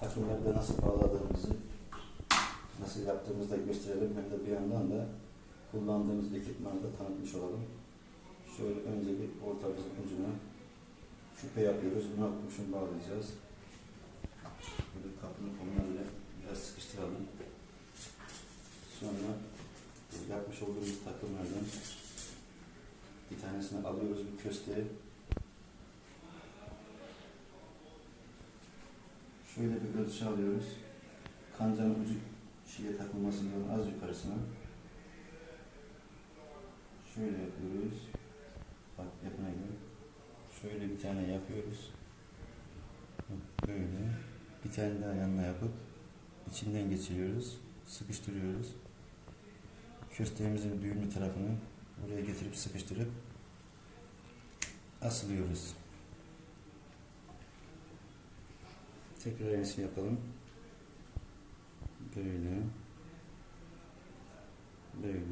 takımları nasıl bağladığımızı, nasıl yaptığımızı da gösterelim. Hem de bir yandan da kullandığımız ekipmanı da tanıtmış olalım. Şöyle önce bir ortamızın ucuna küpe yapıyoruz. Buna kurşun bağlayacağız. Böyle kapının onlarla biraz sıkıştıralım. Sonra yapmış olduğumuz takımlardan bir tanesini alıyoruz bir kösteğe. Şöyle bir ölçü alıyoruz. Kancanın ucu şeye takılmasından az yukarısına. Şöyle yapıyoruz. Bak yapına göre. Şöyle bir tane yapıyoruz. Böyle. Bir tane daha yanına yapıp içinden geçiriyoruz. Sıkıştırıyoruz. Kösteğimizin düğümlü tarafını buraya getirip sıkıştırıp asılıyoruz. Tekrar aynısını yapalım. Böyle. Böyle.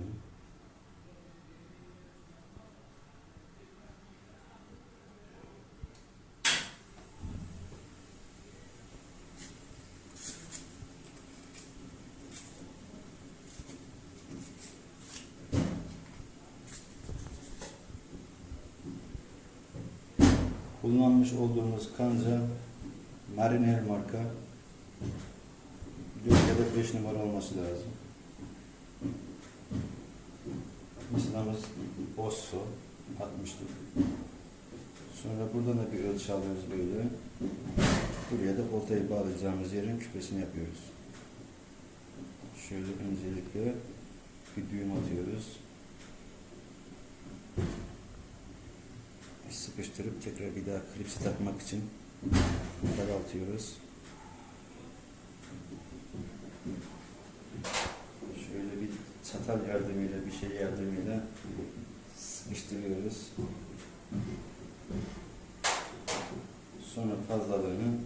Kullanmış olduğumuz kanca Marinel marka 4 ya da 5 numara olması lazım. Mısırımız Osso 60'lık. Sonra buradan da bir ölçü alıyoruz böyle. Buraya da oltayı bağlayacağımız yerin küpesini yapıyoruz. Şöyle öncelikle bir düğüm atıyoruz. Sıkıştırıp tekrar bir daha klipsi takmak için daraltıyoruz. Şöyle bir çatal yardımıyla, bir şey yardımıyla sıkıştırıyoruz. Sonra fazlalığını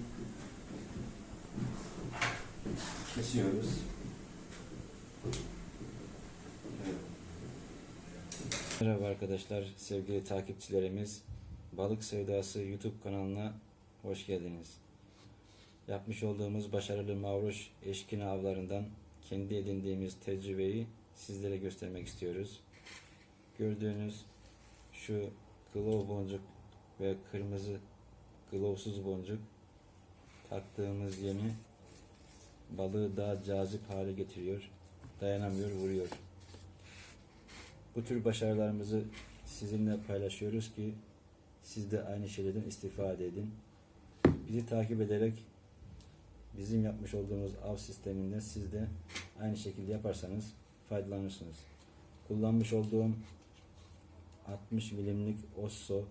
kesiyoruz. Merhaba arkadaşlar, sevgili takipçilerimiz. Balık Sevdası YouTube kanalına hoş geldiniz. Yapmış olduğumuz başarılı mavruş eşkin avlarından kendi edindiğimiz tecrübeyi sizlere göstermek istiyoruz. Gördüğünüz şu glow boncuk ve kırmızı glowsuz boncuk taktığımız yemi balığı daha cazip hale getiriyor. Dayanamıyor, vuruyor. Bu tür başarılarımızı sizinle paylaşıyoruz ki siz de aynı şeylerden istifade edin. Bizi takip ederek bizim yapmış olduğumuz av sisteminden siz de aynı şekilde yaparsanız faydalanırsınız. Kullanmış olduğum 60 milimlik Osso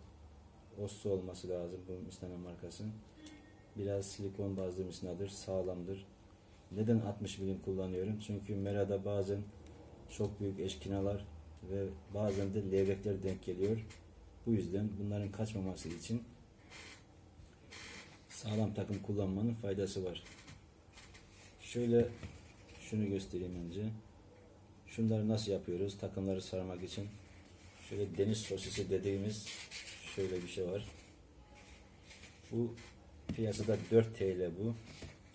Osso olması lazım bu misina markası. Biraz silikon bazlı misinadır, sağlamdır. Neden 60 milim kullanıyorum? Çünkü merada bazen çok büyük eşkinalar ve bazen de levrekler denk geliyor. Bu yüzden bunların kaçmaması için sağlam takım kullanmanın faydası var. Şöyle şunu göstereyim önce. Şunları nasıl yapıyoruz? Takımları sarmak için. Şöyle deniz sosisi dediğimiz şöyle bir şey var. Bu piyasada 4 TL bu.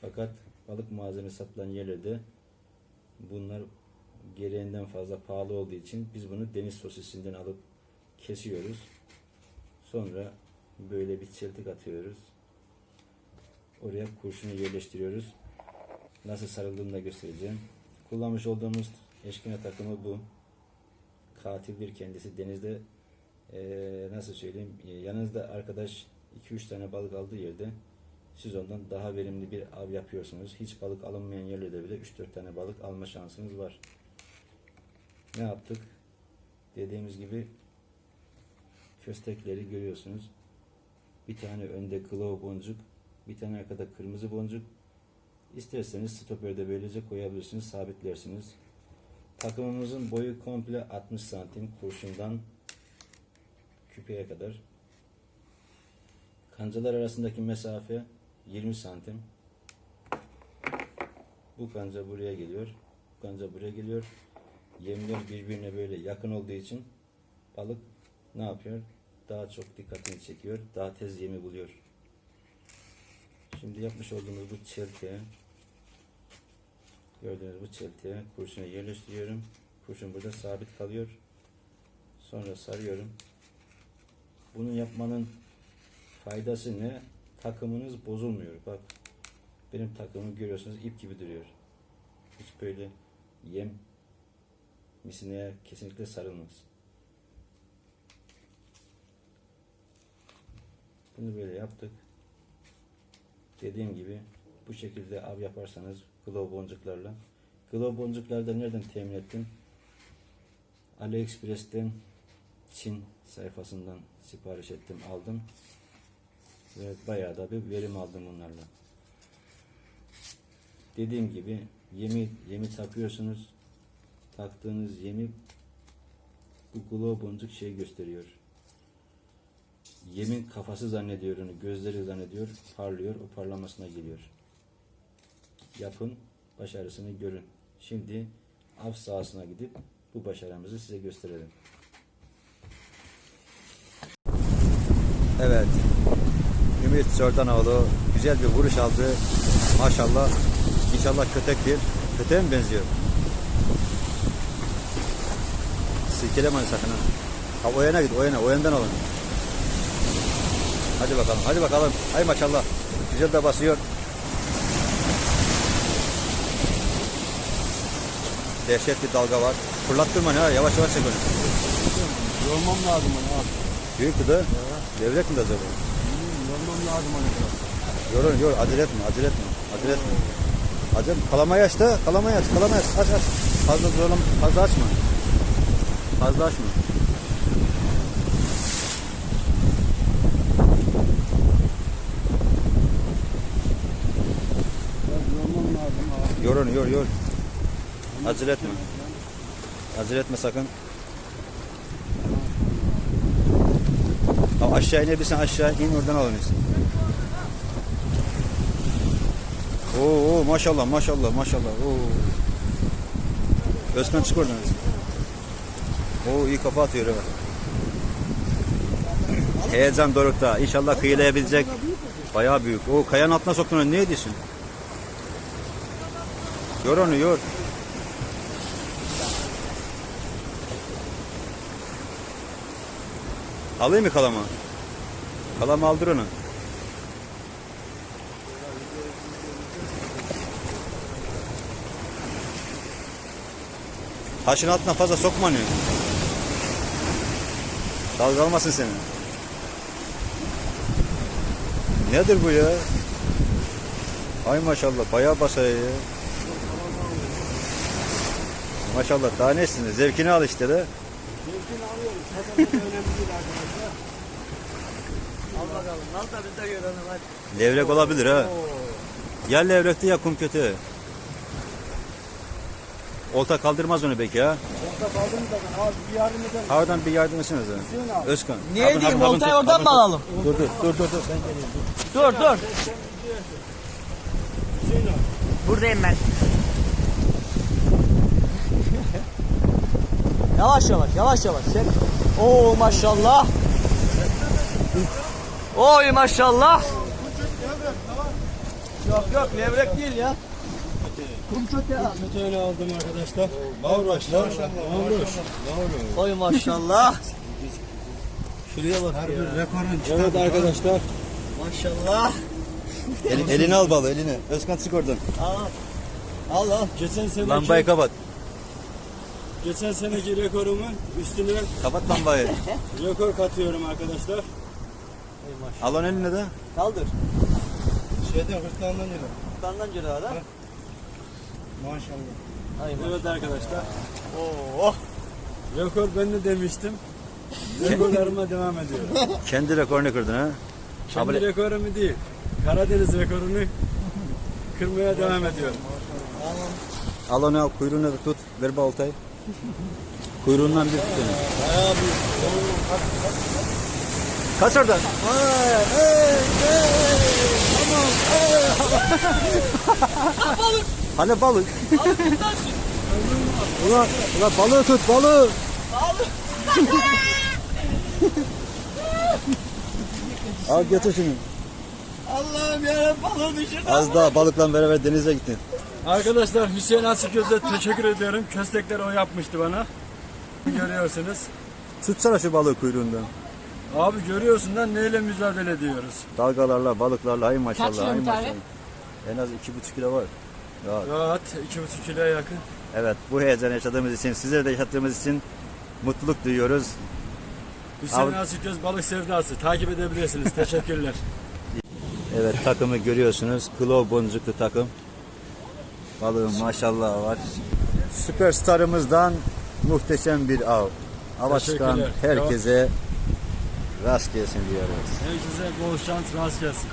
Fakat balık malzemesi satılan yerlerde bunlar gereğinden fazla pahalı olduğu için biz bunu deniz sosisinden alıp kesiyoruz. Sonra böyle bir çeltik atıyoruz. Oraya kurşunu yerleştiriyoruz. Nasıl sarıldığını da göstereceğim. Kullanmış olduğumuz eşkine takımı bu. Katildir kendisi. Denizde eee, nasıl söyleyeyim e, yanınızda arkadaş 2-3 tane balık aldığı yerde siz ondan daha verimli bir av yapıyorsunuz. Hiç balık alınmayan yerlerde bile 3-4 tane balık alma şansınız var. Ne yaptık? Dediğimiz gibi köstekleri görüyorsunuz. Bir tane önde glow boncuk, bir tane arkada kırmızı boncuk. İsterseniz stoperde böylece koyabilirsiniz, sabitlersiniz. Takımımızın boyu komple 60 santim kurşundan küpeye kadar. Kancalar arasındaki mesafe 20 santim. Bu kanca buraya geliyor. Bu kanca buraya geliyor. Yemler birbirine böyle yakın olduğu için balık ne yapıyor? Daha çok dikkatini çekiyor. Daha tez yemi buluyor. Şimdi yapmış olduğumuz bu çeltiğe gördüğünüz bu çeltiğe kurşunu yerleştiriyorum. Kurşun burada sabit kalıyor. Sonra sarıyorum. Bunu yapmanın faydası ne? Takımınız bozulmuyor. Bak benim takımım görüyorsunuz ip gibi duruyor. Hiç böyle yem misineye kesinlikle sarılmaz. Bunu böyle yaptık. Dediğim gibi bu şekilde av yaparsanız glow boncuklarla. Glow boncukları da nereden temin ettim? AliExpress'ten Çin sayfasından sipariş ettim, aldım. Ve bayağı da bir verim aldım bunlarla. Dediğim gibi yemi yemi takıyorsunuz. Taktığınız yemi bu glow boncuk şey gösteriyor. Yemin kafası zannediyor onu, gözleri zannediyor, parlıyor, o parlamasına geliyor. Yapın, başarısını görün. Şimdi av sahasına gidip bu başarımızı size gösterelim. Evet, Ümit Sordanoğlu güzel bir vuruş aldı. Maşallah, inşallah kötek bir. Köteğe mi benziyor? Silkeleme sakın ha. Ha o yana git, o yana, o yandan alın. Hadi bakalım, hadi bakalım. Hay maşallah. Güzel de basıyor. Dehşet bir dalga var. Fırlattırma ne? Yavaş yavaş çek onu. Yormam lazım onu abi. Büyük bu da. Levrek mi de acaba? Yormam lazım onu biraz. Yorun yor. Acele etme, acele etme. Acele etme. Acele Kalamayı aç da. Kalamayı aç, kalamayı aç. Aç aç. Fazla zorlam, fazla açma. Fazla açma. Biraz yormam lazım abi. Yor onu, yor yor. Acele etme. Acele etme sakın. Tamam, aşağı inebilirsen aşağı in oradan al onu. Oo, oo maşallah maşallah maşallah. Oo. Özkan çık oradan. Oo iyi kafa atıyor evet. Heyecan dorukta. İnşallah kıyılayabilecek. Bayağı büyük. O kayanın altına soktun. Ne ediyorsun? Yor onu yor. Alayım mı kalama? Kalama aldır onu. Taşın altına fazla sokma onu. Dalgalmasın seni. Nedir bu ya? Ay maşallah bayağı basaya ya. Maşallah daha nesiniz? Zevkini al işte de. Zevkini alıyorum. Kazanmak önemli değil arkadaşlar. Al bakalım. Al da biz de görelim hadi. Levrek olabilir ha. Ya levrekti ya kum kötü. Olta kaldırmaz onu belki ha. Orada kaldığımız zaman abi bir yardım eder. Havadan bir yardım abi. Özkan. Niye Abin, diyeyim abin oltayı oradan mı alalım? Dur dur dur dur dur. Ben geleyim. Dur dur. Hüseyin abi. Buradayım ben. Yavaş yavaş yavaş yavaş. Sen... Oo maşallah. Oy maşallah. Yok yok levrek değil ya. Kum kötü ya. Kötüyle aldım arkadaşlar. Mavroş. Maşallah. Mavroş. Oy maşallah. Şuraya bak Her bir rekorun Evet arkadaşlar. Maşallah. El, elini al balı elini. Özkan çık oradan. Al. Al al. Geçen seneki, Lambayı kapat. Geçen seneki rekorumun üstüne Kapat lambayı. rekor katıyorum arkadaşlar. Al onu eline de. Kaldır. Şeyden hırtlandan yürü. Kandan cüre ara. Maşallah. Ay maşallah. Evet arkadaşlar. Oo. Rekor ben de demiştim. Rekorlarıma devam ediyorum. Kendi rekorunu kırdın ha. Kendi Abi- rekorumu değil. Karadeniz rekorunu kırmaya devam ediyorum. Al onu al kuyruğunu da tut. Ver baltayı. Kuyruğundan bir tut onu. Bayağı bir Kaç oradan. Hani balık? ulan, ulan balığı tut balığı. Al götür şunu. Allah'ım ya balığı düşürdü. Az daha balıkla beraber denize gittin. Arkadaşlar Hüseyin Açıkgöz'e teşekkür ediyorum. Köstekleri o yapmıştı bana. Görüyorsunuz. Tutsana şu balığı kuyruğundan. Abi görüyorsun da neyle mücadele ediyoruz. Dalgalarla, balıklarla hay maşallah. kilo hay maşallah. En az 2,5 kilo var. Ya, Rahat 2,5 kiloya yakın. evet bu heyecan yaşadığımız için, sizlere de yaşattığımız için mutluluk duyuyoruz. Hüseyin Açıkgöz balık sevdası. Takip edebilirsiniz. Teşekkürler. Evet takımı görüyorsunuz. Klo boncuklu takım. Balığın maşallah var. Süperstarımızdan muhteşem bir av. Teşekkürler. herkese rast gelsin diyoruz. Herkese bol şans rast gelsin.